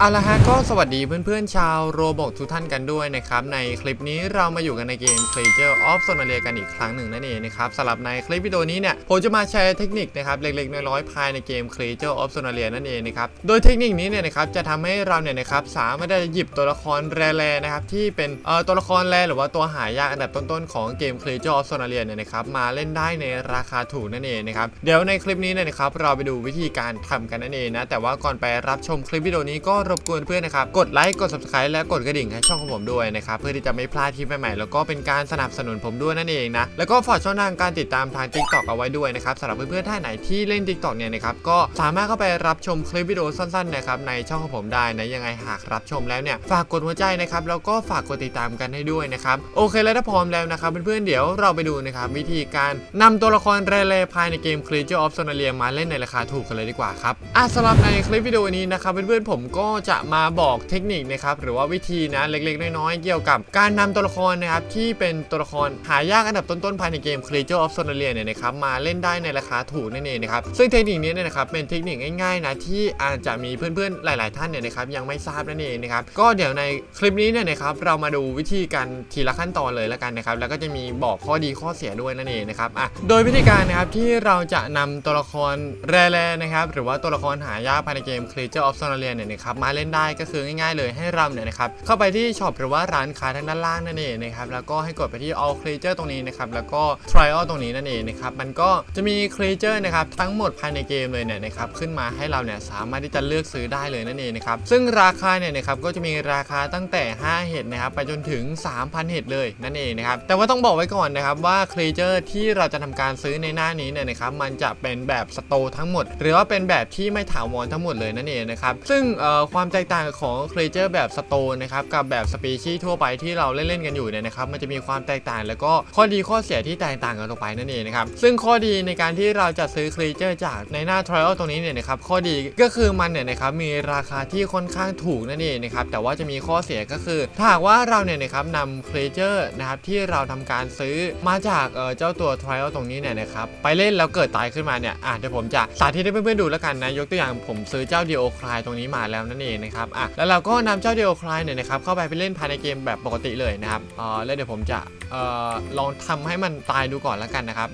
เอาละฮะก็สวัสดีเพื่อนๆ ชาวโรบอกทุกท่านกันด้วยนะครับ ในคลิปนี้เรามาอยู่กันในเกม Creature of Sonalia กันอีกครั้งหนึ่งนั่นเองนะครับสำหรับในคลิปวิดีโอนี้เนี่ยผมจะมาแชร์เทคนิคนะครับเล็กๆ น้อยๆภายในเกม Creature of Sonalia นั่นเองนะครับโดยเทคนิคนี้เนี่ยนะครับจะทำให้เราเนี่ยนะครับสามารถได้หยิบตัวละครแร่ๆนะครับที่เป็นเอ่อตัวละครแร่หรือว่าตัวหายากอันดับต้นๆของเกม Creature of Sonalia เนี่ยนะครับมาเล่นได้ในราคาถูกนั่นเองนะครับเดี๋ยวในคลิปนี้เนี่ยนะครับเราไปดูวิธีการทำกันนั่นเองนะแต่ว่าก่อนไปรับชมคลิปวิดีโอนี้ก็รบกวนเพื่อนนะครับ กดไลค์กด subscribe และกดกระดิ่งให้ช่องของผมด้วยนะครับ เพื่อที่จะไม่พลาดคลิปใหม่ๆแล้วก็เป็นการสนับสนุนผมด้วยนั่นเองนะ แล้วก็ฝากช่องทางการติดตามทาง TikTok เอาไว้ด้วยนะครับสำหรับเพื่อนๆท่านไหนที่เล่น TikTok เนี่ยนะครับก็สามารถเข้าไปรับชมคลิปวิดีโอสั้นๆนะครับในช่องของผมได้นะยังไงหากรับชมแล้วเนี่ยฝากกดหัวใจนะครับแล้วก็ฝากกดติดตามกันให้ด้วยนะครับโอเคแล้วถ้าพร้อมแล้วนะครับเพื่อนๆเดี๋ยวเราไปดูนะครับวิธีการนำตัวละครแร่ๆภายในเกม Creature of Sonalia มาเล่นในราคาถูกกันเลยดีกว่าครับอะสำหรับในคลิปวิดีโอนี้นะครับเพื่อนๆผมก็จะมาบอกเทคนิคนะครับหรือว่าวิธีนะเล็กๆ น้อยๆ เกี่ยวกับการนำตัวละครนะครับที่เป็นตัวละครหายากอันดับต้นๆภายในเกม Creature of Sonalia เนี่ยนะครับมาเล่นได้ในราคาถูกนั่นเองนะครับซึ่งเทคนิคนี้เนี่ยนะครับเป็นเทคนิคง่ายๆนะที่อาจจะมีเพื่อนๆหลาย ๆ ท่านเนี่ยนะครับยังไม่ทราบนั่นเองนะครับก็เดี๋ยวในคลิปนี้เนี่ยนะครับเรามาดูวิธีการทีละขั้นตอนเลยแล้วกันนะครับแล้วก็จะมีบอกข้อดีข้อเสียด้วยนั่นเองนะครับอะโดยวิธีการนะครับที่เราจะนำตัวละครแร่ๆนะครับหรือว่าตัวละครหายากภายในเกม Creature of Sonalia เนี่ยนะครับมาเล่นได้ก็คือง่าย ๆ เลยให้เราเนี่ยนะครับเข้าไปที่ช็อปหรือว่าร้านค้าทางด้านล่างนั่นเองนะครับแล้วก็ให้กดไปที่ all creature ตรงนี้นะครับแล้วก็ trial ตรงนี้นั่นเองนะครับมันก็จะมี creature นะครับทั้งหมดภายในเกมเลยเนี่ยนะครับขึ้นมาให้เราเนี่ยสามารถที่จะเลือกซื้อได้เลยนั่นเองนะครับซึ่งราคาเนี่ยนะครับก็จะมีราคาตั้งแต่ 5 เห็ดนะครับไปจนถึง 3,000 เห็ดเลยนั่นเองนะครับแต่ว่าต้องบอกไว้ก่อนนะครับว่า creature ที่เราจะทำการซื้อในหน้านี้เนี่ยนะครับมันจะเป็นแบบสโตทั้งหมด หรือว่าเป็นแบบที่ไม่ถาวรทั้งหมดเลยนั่นเองนะครับซึ่งเอ่อความแตกต่างของ creature แบบสโตนนะครับกับแบบสปีชีส์ทั่วไปที่เราเล่นๆกันอยู่เนี่ยนะครับมันจะมีความแตกต่างแล้วก็ข้อดีข้อเสียที่แตกต่างกันออกไปนั่นเองนะครับซึ่งข้อดีในการที่เราจะซื้อ creature จากในหน้า trial ตรงนี้เนี่ยนะครับข้อดีก็คือมันเนี่ยนะครับมีราคาที่ค่อนข้างถูกนั่นเองนะครับแต่ว่าจะมีข้อเสียก็คือ ถ้าหากว่าเราเนี่ยนะครับนำ creature นะครับที่เราทำการซื้อมาจากเออเจ้าตัว trial ตรงนี้เนี่ยนะครับไปเล่นแล้วเกิดตายขึ้นมาเนี่ยอะเดี๋ยวผมจะสาธิตให้เพื่อนๆดูแล้วกันนะยกตัวอย่างผมซื้อเจ้า Dio Cry ตรงนี้มาแล้วนั่นเองนะครับอะแล้วเราก็นำเจ้า Dio Cry เนี่ยนะครับเข้าไปไปเล่นภายในเกมแบบปกติเลยนะครับอ่อแล้วเดี๋ยวผมจะเอ่อลองทำให้มันตายดูก่อนแล้วกันนะครับ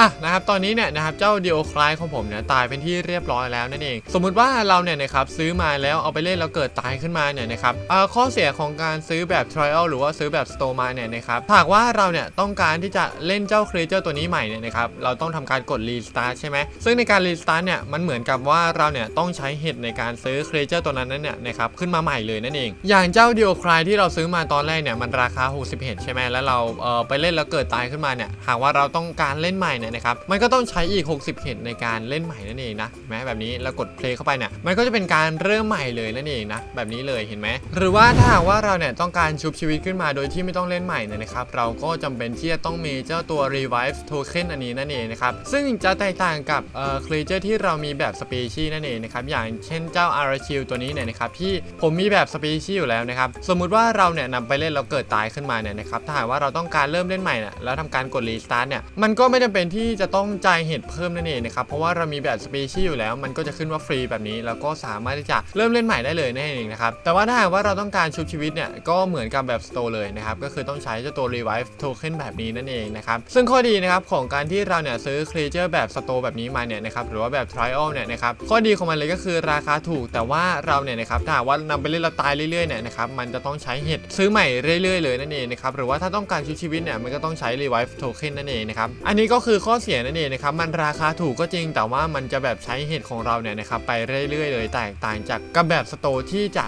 อะนะครับตอนนี้เนี่ยนะครับเจ้าเดียวคลายของผมเนี่ยตายเป็นที่เรียบร้อยแล้วนั่นเอง สมมุติว่าเราเนี่ยนะครับซื้อมาแล้วเอาไปเล่นแล้วเกิดตายขึ้นมาเนี่ยนะครับเอ่อข้อเสียของการซื้อแบบ trial หรือว่าซื้อแบบ store มาเนี่ยนะครับหากว่าเราเนี่ยต้องการที่จะเล่นเจ้า creature ตัวนี้ใหม่เนี่ยนะครับเราต้องทำการกด restart ใช่ไหมซึ่งในการ restart เนี่ยมันเหมือนกับว่าเราเนี่ยต้องใช้เห็ดในการซื้อ creature ตัวนั้นนั่นเนี่ยนะครับขึ้นมาใหม่เลยนั่นเอง อย่างเจ้าเดียวคลายที่เราซื้อมาตอนแรกเนี่ยมันราคา60เห็ดใช่ไหมแล้วเราเอ่อไปเล่นแล้วเกิดตายขึ้นมาเนี่ยหากว่าเราต้องการเล่นใหม่เนี่ยนะครับ มันก็ต้องใช้อีก 60 เห็นในการเล่นใหม่นั่นเองนะเห็นไหมแบบนี้เรากดเพลย์เข้าไปเนี่ย มันก็จะเป็นการเริ่มใหม่เลยนั่นเองนะ แบบนี้เลยเห็นไหม หรือว่าถ้าหากว่าเราเนี่ยต้องการชุบชีวิตขึ้นมาโดยที่ไม่ต้องเล่นใหม่เนี่ยนะครับ เราก็จำเป็นที่จะต้องมีเจ้าตัว revive token อันนี้นั่นเองนะครับ ซึ่งจะแตกต่างกับเอ่อ creature ที่เรามีแบบ species นั่นเองนะครับ อย่างเช่นเจ้า a r a c h i l ตัวนี้เนี่ยนะครับ ที่ผมมีแบบ species อยู่แล้วนะครับ สมมุติว่าเราเนี่ยนำไปเล่นแล้วเกิดตายขึ้นมาเนี่ยนะครับ ถ้าหากว่าเราต้องการเริ่มเล่นใหม่เนี่ยแล้วทำการกด restart เนี่ย มันก็ไม่จำเป็นทที่จะต้องจ่ายเห็ดเพิ่มนั่นเองนะครับ เพราะว่าเรามีแบบสปีชีส์อยู่แล้ว มันก็จะขึ้นว่าฟรีแบบนี้ แล้วก็สามารถที่จะเริ่มเล่นใหม่ได้เลยนั่นเองนะครับ แต่ว่าถ้าหากว่าเราต้องการชุบชีวิตเนี่ย ก็เหมือนกับแบบสโตร์เลยนะครับ ก็คือต้องใช้เจ้าตัว revive token แบบนี้นั่นเองนะครับ ซึ่งข้อดีนะครับของการที่เราเนี่ยซื้อ creature แบบสโตร์แบบนี้มาเนี่ยนะครับ หรือว่าแบบ trial เนี่ยนะครับ ข้อดีของมันเลยก็คือราคาถูก แต่ว่าเราเนี่ยนะครับ ถ้าว่านำไปเล่นเราตายเรื่อยๆเนี่ยนะครับมันจะต้องใช้เห็ดซื้อใหม่เรื่อยๆเลยนั่นเองนะครับหรือว่าถ้าต้องการชุบชีวิตเนี่ยมันก็ต้องใช้ revive token นั่นเองนะครับอันนี้ก็คืือข้อเสียนั่นเองนะครับมันราคาถูกก็จริง แต่ว่ามันจะแบบใช้เห็ดของเราเนี่ยนะครับไปเรื่อยๆเลยแตกต่างจากกับแบบสโตร์ที่จะ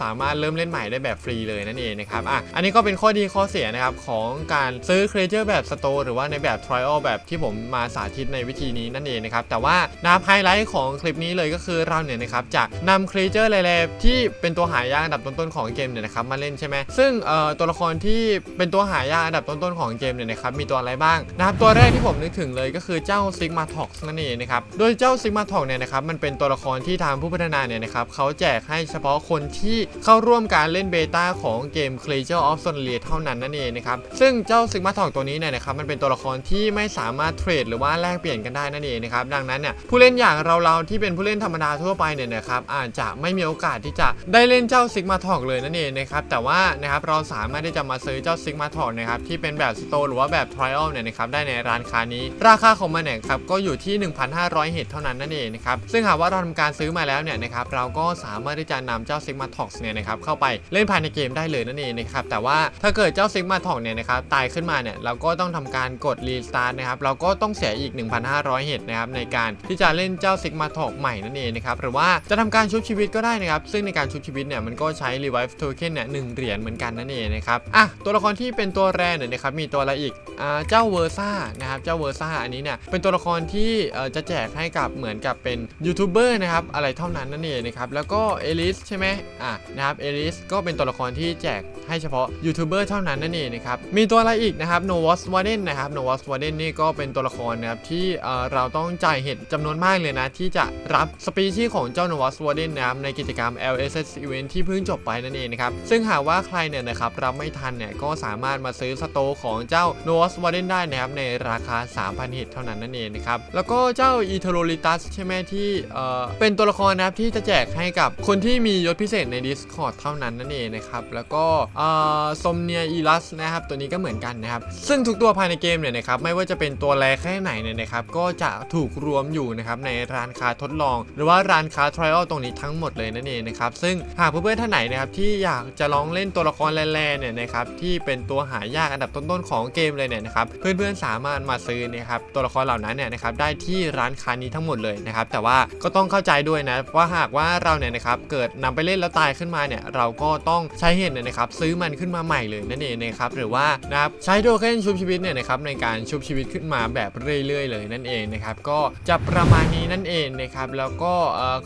สามารถเริ่มเล่นใหม่ได้แบบฟรีเลยนั่นเองนะครับอะอันนี้ก็เป็นข้อดีข้อเสียนะครับของการซื้อ creature แบบสโตร์หรือว่าในแบบ trial แบบที่ผมมาสาธิตในวิธีนี้นั่นเองนะครับแต่ว่านะครับไฮไลท์ของคลิปนี้เลยก็คือเราเนี่ยนะครับจะนำ creature แร่ๆที่เป็นตัวหายากอันดับต้นๆของเกมเนี่ยนะครับมาเล่นใช่ไหมซึ่งตัวละครที่เป็นตัวหายากอันดับต้นๆของเกมเนี่ยนะครับมีตัวอะไรบ้างนะครับตัวแรกที่ผมนึกถึงเลยก็คือเจ้า Sigma t o x นั่นเองนะครับโดยเจ้า Sigma t o x เนี่ยนะครับมันเป็นตัวละครที่ทางผู้พัฒนาเนี่ยนะครับเขาแจกให้เฉพาะคนที่เข้าร่วมการเล่นเบต้าของเกม Creature of Sonalia เท่านั้นนั่นเองนะครับซึ่งเจ้า Sigma t o x ตัวนี้เนี่ยนะครับมันเป็นตัวละครที่ไม่สามารถเทรดหรือว่าแลกเปลี่ยนกันได้นั่นเองนะครับดังนั้นเนี่ยผู้เล่นอย่างเราๆที่เป็นผู้เล่นธรรมดาทั่วไปเนี่ยนะครับอาจจะไม่มีโอกาสที่จะได้เล่นเจ้า Sigma t o x เลยนั่นเองนะครับแต่ว่านะครับเราสามารถที่จะมาซื้อเจ้า Sigma t o x นะครับที่เป็นแบบสโตร์หรือว่าแบบ Trial เนี่ยนะครับได้ในร้านค้านี้ราคาของมันเนี่ยครับก็อยู่ที่ 1,500 เฮดเท่านั้นนั่นเองนะครับซึ่งหากว่าเราทำการซื้อมาแล้วเนี่ยนะครับเราก็สามารถที่จะนำเจ้า Sigma t o x เนี่ยนะครับเข้าไปเล่นภายในเกมได้เลยนั่นเองนะครับแต่ว่าถ้าเกิดเจ้า Sigma t o x เนี่ยนะครับตายขึ้นมาเนี่ยเราก็ต้องทำการกด Restart นะครับเราก็ต้องเสียอีก 1,500 เฮดนะครับในการที่จะเล่นเจ้า Sigma t o x ใหม่นั่นเองนะครับหรือว่าจะทำการชุบชีวิตก็ได้นะครับซึ่งในการชุบชีวิตเนี่ยมันก็ใช้ Revive Token เนี่ยหนึ่งเหรียญเหมือนกันนั่นเองนะครับอะตัวละครที่เป็นตัวแรเนี่ยนะครับมีตัวอะไรอีกอ่าเจ้าเวอร์ซ่านะครับเจ้าเวอร์ซ่าอันนี้เนี่ยเป็นตัวละครที่จะแจกให้กับเหมือนกับเป็นยูทูบเบอร์นะครับอะไรเท่านั้นนั่นเองนะครับแล้วก็เอลิสใช่ไหมอะนะครับเอลิสก็เป็นตัวละครที่แจกให้เฉพาะยูทูบเบอร์เท่านั้นนั่นเองนะครับมีตัวอะไรอีกนะครับโนวอสวาเดนนะครับโนวอสวาเดนนี่ก็เป็นตัวละครนะครับที่เราต้องจ่ายเห็ดจำนวนมากเลยนะ ที่จะรับสปีชีของเจ้าโนวอสวาเดนนะครับในกิจกรรม LSS Event ที่เพิ่งจบไปนั่นเองนะครับซึ่งหากว่าใครเนี่ยนะครับรับไม่ทันเนี่ยก็สามารถมาซื้อสโตของเจ้าโนวอสวาเดนได้นะครับในราคา3,000เฮดเท่านั้นนั่นเองนะครับ แล้วก็เจ้าอีเทโรลิตัสใช่ไหมที่เอ่อเป็นตัวละครนะครับที่จะแจกให้กับคนที่มียศพิเศษใน Discord เท่านั้นนั่นเองนะครับ แล้วก็เอ่อซมเนียอีลัสนะครับตัวนี้ก็เหมือนกันนะครับ ซึ่งทุกตัวภายในเกมเนี่ยนะครับไม่ว่าจะเป็นตัวแรแค่ไหนเนี่ยนะครับก็จะถูกรวมอยู่นะครับในร้านค้าทดลอง หรือว่าร้านค้า Trial ตรงนี้ทั้งหมดเลยนั่นเองนะครับซึ่งหากเพื่อนๆท่านไหนนะครับที่อยากจะลองเล่นตัวละครแร่ๆเนี่ยนะครับที่เป็นตัวหายากอันดับต้นๆของเกมเลยเนี่ยนะครับเพื่อนๆสามารถมาซื้อนะครับตัวละครเหล่านั้นเนี่ยนะครับได้ที่ร้านค้านี้ทั้งหมดเลยนะครับแต่ว่าก็ต้องเข้าใจด้วยนะว่าหากว่าเราเนี่ยนะครับเกิดนำไปเล่นแล้วตายขึ้นมาเนี่ยเราก็ต้องใช้เห็ดเนี่ยนะครับซื้อมันขึ้นมาใหม่เลยนั่นเองนะครับหรือว่านะครับใช้โทเค็นชุบชีวิตเนี่ยนะครับในการชุบชีวิตขึ้นมาแบบเรื่อยๆ เลยนั่นเองนะครับก็จะประมาณนี้นั่นเองนะครับแล้วก็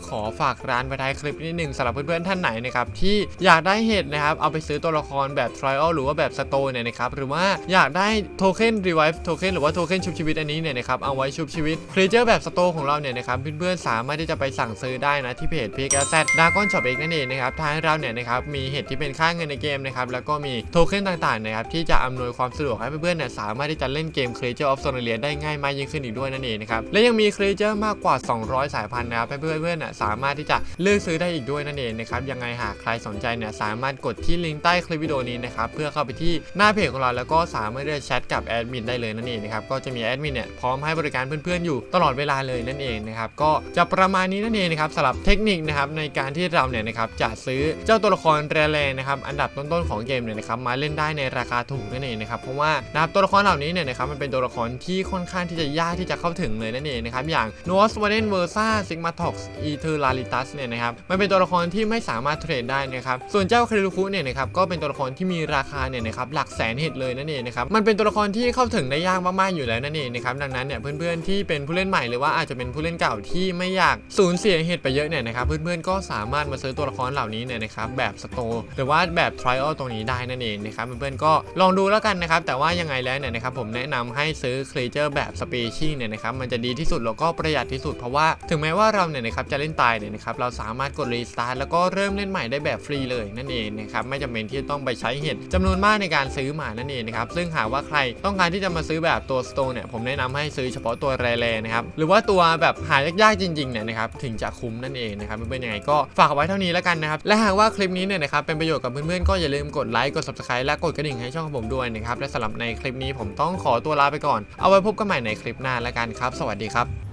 ขอฝากร้านไว้ท้ายคลิปนิดหนึ่งสำหรับเพื่อนๆท่านไหนนะครับที่อยากได้เห็ดนะครับเอาไปซื้อตัวละครแบบ trial หรือว่าแบบสโตนเนี่ยนะครับหรือว่าอยากได้โทเค็น revive โทเค็นหรือว่าโทเค็นชุบชีวิตอันนี้เนี่ยนะครับเอาไว้ชุบชีวิตครีเจอร์แบบสโตของเราเนี่ยนะครับเพื่อนๆสามารถที่จะไปสั่งซื้อได้นะที่เพจ p k z d a g o n Shop เองนั่นเองนะครับทางเราเนี่ยนะครับมีเห็ดที่เป็นค่าเงินในเกมนะครับแล้วก็มีโทเค็นต่างๆนะครับที่จะอำนวยความสะดวกให้เพื่อนๆเนี่ยสามารถที่จะเล่นเกม Creature of Sonalia ได้ง่ายมากยิ่งขึ้นอีกด้วยนั่นเองนะครับและยังมี Creature มากกว่า 200 สายพันธุ์นะครับเพื่อนๆเนี่ยสามารถที่จะเลือกซื้อได้อีกด้วยนั่นเองนะครับยังไงหากใครสนใจเนี่ยสามารถกดที่ลิงก์ใต้คลิปวิดีโอนี้นะครับเพื่อเข้าไปที่หน้าเพจของเราแล้วก็สามารถที่จะแชทกับแอดมินได้เลยนั่นเองนะครับก็จะมีแอดมินเนี่ยพร้อมให้บริการเพื่อนๆอยู่ตลอดเวลาเลยนั่นเองนะครับก็จะประมาณนี้นั่นเองนะครับสำหรับเทคนิคนะครับในการที่เราเนี่ยนะครับจะซื้อเจ้าตัวละครแร่ๆนะครับอันดับต้นๆของเกมเนี่ยนะครับมาเล่นได้ในราคาถูกนั่นเองนะครับเพราะว่านะครับตัวละครเหล่านี้เนี่ยนะครับมันเป็นตัวละครที่ค่อนข้างที่จะยากที่จะเข้าถึงเลยนั่นเองนะครับอย่าง n o s w a d e n Versa Sigma t o x e t e r l a l i t u s เนี่ยนะครับมันเป็นตัวละครที่ไม่สามารถเทรดได้นะครับส่วนเจ้าคาริลุคุเนี่ยนะครับก็เป็นตัวละครที่มีราคาเนี่ยนะครับหลักแสนเฮดเลยนั่นเองนะครับมันเป็นตัวละครที่เข้าถึงได้ยากมากๆอยู่แล้วนั่นเองนะครับดังนั้นเนี่ยเพื่อนๆที่เป็นผู้เล่นใหม่หรือว่าอาจจะเป็นผู้เล่นเก่าที่ไม่อยากสูญเสียเฮดไปเยอะเนี่ยนะครับเพื่อนๆก็สามารถมาซื้อตัวละครเหล่านี้เนี่ยนะครับแบบสโตร์หรือว่าแบบ trial ตรงนี้ได้นั่นเองนะครับเพื่อนๆก็ลองดูแล้วกันนะครับแต่ว่ายังไงแล้วเนี่ยนะครับผมแนะนำให้ซื้อ creature แบบ species เนี่ยนะครับมันจะดีที่สุดแล้วก็ประหยัดที่สุดเพราะว่าถึงแม้ว่าเราเนี่ยนะครับจะเล่นตายเนี่ยนะครับเราสามารถกด restart แล้วก็เริ่มเล่นใหม่ได้แบบฟรีเลยนั่นเองนะครับไม่จำเป็นที่จะต้องไปใช้เห็ดจำนวนมากในการซื้อมานั่นเองนะครับซึ่งหากว่าใครต้องการที่จะมาซื้อแบบตัว stone เนี่ยผมแนะนำให้ซื้อเฉพาะตัวแร่ๆนะครับหรือว่าตัวแบบหายากๆจริงๆเนี่ยนะครับถึงจะคุ้มนั่นเองนะครับเพื่อนๆยังไงก็ฝากไว้เท่านี้แล้วกันนะครับและหากว่าคลิปนี้เนี่ยนะครับเป็นประโยชน์กับเพื่อนๆก็อย่าลืมกดไลค์กด subscribe และกดกระดิ่งให้ช่องของผมด้วยนะครับและสำหรับในคลิปนี้ผมต้องขอตัวลาไปก่อน เอาไว้พบกันใหม่ในคลิปหน้าแล้วกันครับ สวัสดีครับ